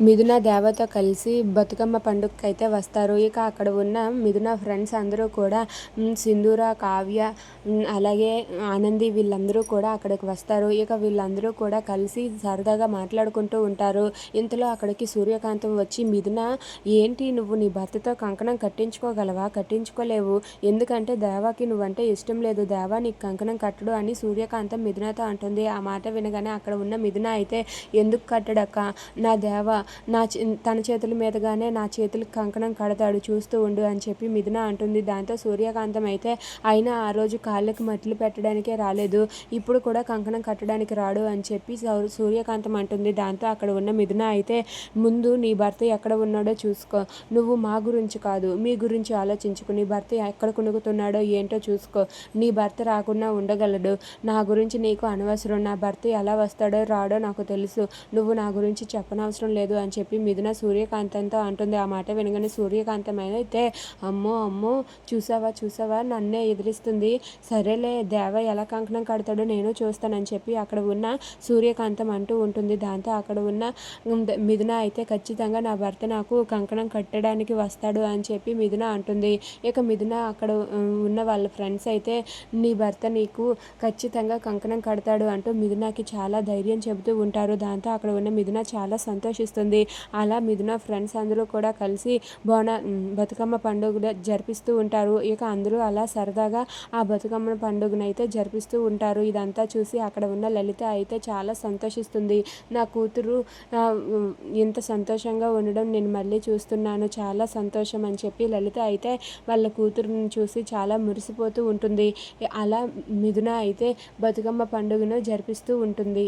మిథున దేవతో కలిసి బతుకమ్మ పండుగకి అయితే వస్తారు. ఇక అక్కడ ఉన్న మిథున ఫ్రెండ్స్ అందరూ కూడా సింధూర కావ్య అలాగే ఆనంది వీళ్ళందరూ కూడా అక్కడికి వస్తారు. ఇక వీళ్ళందరూ కూడా కలిసి సరదాగా మాట్లాడుకుంటూ ఉంటారు. ఇంతలో అక్కడికి సూర్యకాంతం వచ్చి మిథున ఏంటి నువ్వు నీ భర్తతో కంకణం కట్టించుకోగలవా? కట్టించుకోలేవు. ఎందుకంటే దేవాకి నువ్వంటే ఇష్టం లేదు. దేవా నీకు కంకణం కట్టడు అని సూర్యకాంతం మిథునతో అంటుంది. ఆ మాట వినగానే అక్కడ ఉన్న మిథున అయితే ఎందుకు కట్టడక్క? నా దేవా నా తన చేతుల మీదుగానే నా చేతులకు కంకణం కడతాడు చూస్తూ ఉండు అని చెప్పి మిథున అంటుంది. దాంతో సూర్యకాంతం అయితే అయినా ఆ రోజు కాళ్ళకి మట్లు పెట్టడానికే రాలేదు. ఇప్పుడు కూడా కంకణం కట్టడానికి రాడు అని చెప్పి సౌ- సూర్యకాంతం అంటుంది. దాంతో అక్కడ ఉన్న మిథున అయితే ముందు నీ భర్త ఎక్కడ ఉన్నాడో చూసుకో. నువ్వు మా గురించి కాదు మీ గురించి ఆలోచించుకో. నీ భర్త ఎక్కడ కునుకుతున్నాడో ఏంటో చూసుకో. నీ భర్త రాకుండా ఉండగలడు. నా గురించి నీకు అనవసరం. నా భర్త ఎలా వస్తాడో రాడో నాకు తెలుసు. నువ్వు నా గురించి చెప్పనవసరం లేదు అని చెప్పి మిథున సూర్యకాంతంతో అంటుంది. ఆ మాట వినగానే సూర్యకాంతం అయితే అమ్మో అమ్మో చూసావా చూసావా? నన్నే ఎదిరిస్తుంది. సరేలే దేవ ఎలా కంకణం కడతాడో నేను చూస్తానని చెప్పి అక్కడ ఉన్న సూర్యకాంతం అంటూ ఉంటుంది. దాంతో అక్కడ ఉన్న మిథున అయితే ఖచ్చితంగా నా భర్త నాకు కంకణం కట్టడానికి వస్తాడు అని చెప్పి మిథున అంటుంది. ఇక మిథున అక్కడ ఉన్న వాళ్ళ ఫ్రెండ్స్ అయితే నీ భర్త నీకు ఖచ్చితంగా కంకణం కడతాడు అంటూ మిథునకి చాలా ధైర్యం చెబుతూ ఉంటారు. దాంతో అక్కడ ఉన్న మిథున చాలా సంతోషిస్తుంది. అలా మిథున ఫ్రెండ్స్ అందరూ కూడా కలిసి బోన బతుకమ్మ పండుగ జరిపిస్తూ ఉంటారు. ఇక అందరూ అలా సరదాగా ఆ బతుకమ్మ పండుగను అయితే జరిపిస్తూ ఉంటారు. ఇదంతా చూసి అక్కడ ఉన్న లలిత అయితే చాలా సంతోషిస్తుంది. నా కూతురు ఇంత సంతోషంగా ఉండడం నేను మళ్ళీ చూస్తున్నాను. చాలా సంతోషం అని చెప్పి లలిత అయితే వాళ్ళ కూతురుని చూసి చాలా మురిసిపోతూ ఉంటుంది. అలా మిథున అయితే బతుకమ్మ పండుగను జరిపిస్తూ ఉంటుంది.